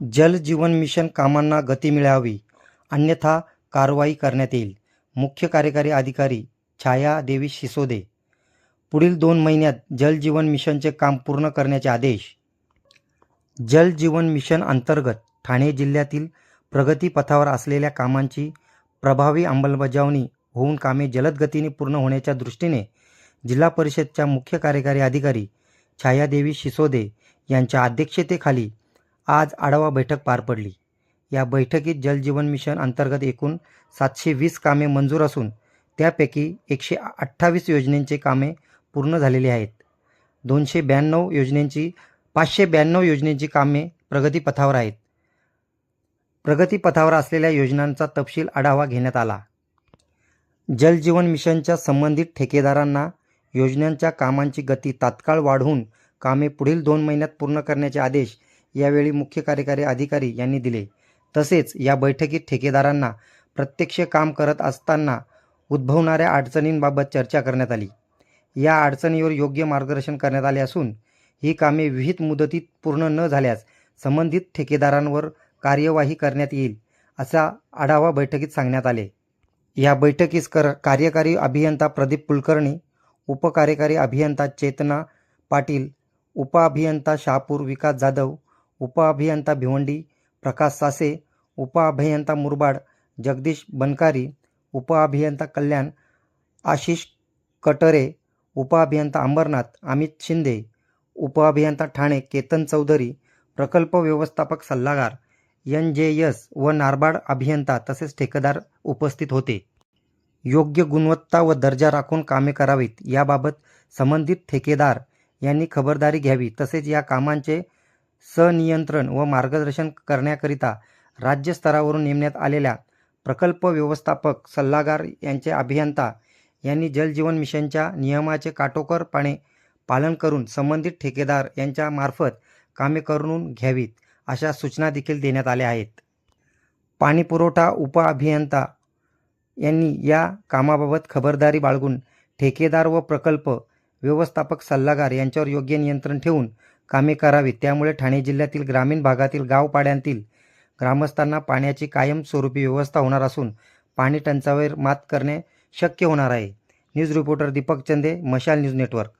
जल जीवन मिशन कामांना गती मिळावी अन्यथा कारवाई करण्यात येईल. मुख्य कार्यकारी अधिकारी छाया देवी शिसोदे. पुढील दोन महिन्यात जल जीवन मिशनचे काम पूर्ण करण्याचे आदेश. जल जीवन मिशन अंतर्गत ठाणे जिल्ह्यातील प्रगतीपथावर असलेल्या कामांची प्रभावी अंमलबजावणी होऊन कामे जलद गतीने पूर्ण होण्याच्या दृष्टीने जिल्हा परिषदच्या मुख्य कार्यकारी अधिकारी छायादेवी शिसोदे यांच्या अध्यक्षतेखाली आज आढावा बैठक पार पडली. या बैठकीत जलजीवन मिशन अंतर्गत एकूण सातशे वीस कामे मंजूर असून त्यापैकी एकशे अठ्ठावीस योजनेंची कामे पूर्ण झालेली आहेत. दोनशे ब्याण्णव योजनेंची पाचशे ब्याण्णव योजनेची कामे प्रगतीपथावर आहेत. प्रगतीपथावर असलेल्या योजनांचा तपशील आढावा घेण्यात आला. जलजीवन मिशनच्या संबंधित ठेकेदारांना योजनांच्या कामांची गती तात्काळ वाढवून कामे पुढील दोन महिन्यात पूर्ण करण्याचे आदेश यावेळी मुख्य कार्यकारी अधिकारी यांनी दिले. तसेच या बैठकीत ठेकेदारांना प्रत्यक्ष काम करत असताना उद्भवणाऱ्या अडचणींबाबत चर्चा करण्यात आली. या अडचणीवर योग्य मार्गदर्शन करण्यात आले असून ही कामे विहित मुदतीत पूर्ण न झाल्यास संबंधित ठेकेदारांवर कार्यवाही करण्यात येईल असा आढावा बैठकीत सांगण्यात आले. या बैठकीस कर कार्यकारी अभियंता प्रदीप कुलकर्णी उपकार्यकारी अभियंता चेतना पाटील उपअभियंता शापूर विकास जाधव उपअभियंता भिवंडी प्रकाश सासे उपअभियंता मुरबाड जगदीश बनकारी उपअभियंता कल्याण आशिष कटरे उपअभियंता अंबरनाथ अमित शिंदे उपअभियंता ठाणे केतन चौधरी प्रकल्प व्यवस्थापक सल्लागार एन जे एस व नारबाड अभियंता तसेच ठेकेदार उपस्थित होते. योग्य गुणवत्ता व दर्जा राखून कामे करावीत याबाबत संबंधित ठेकेदार यांनी खबरदारी घ्यावी तसेच या कामांचे सनियंत्रण व मार्गदर्शन करण्याकरिता राज्य स्तरावरून नेमण्यात आलेल्या प्रकल्प व्यवस्थापक सल्लागार यांचे अभियंता यांनी जलजीवन मिशनच्या नियमाचे काटोकरपणे पालन करून संबंधित ठेकेदार यांच्यामार्फत कामे करून घ्यावीत अशा सूचना देखील देण्यात आल्या आहेत. पाणीपुरवठा उपअभियंता यांनी या कामाबाबत खबरदारी बाळगून ठेकेदार व प्रकल्प व्यवस्थापक सल्लागार यांच्यावर योग्य नियंत्रण ठेवून कामे करावीत त्यामुळे ठाणे जिल्ह्यातील ग्रामीण भागातील गावपाड्यांतील ग्रामस्थांना पाण्याची कायमस्वरूपी व्यवस्था होणार असून पाणी टंचाईवर मात करणे शक्य होणार आहे. न्यूज रिपोर्टर दीपक चंदे मशाल न्यूज नेटवर्क.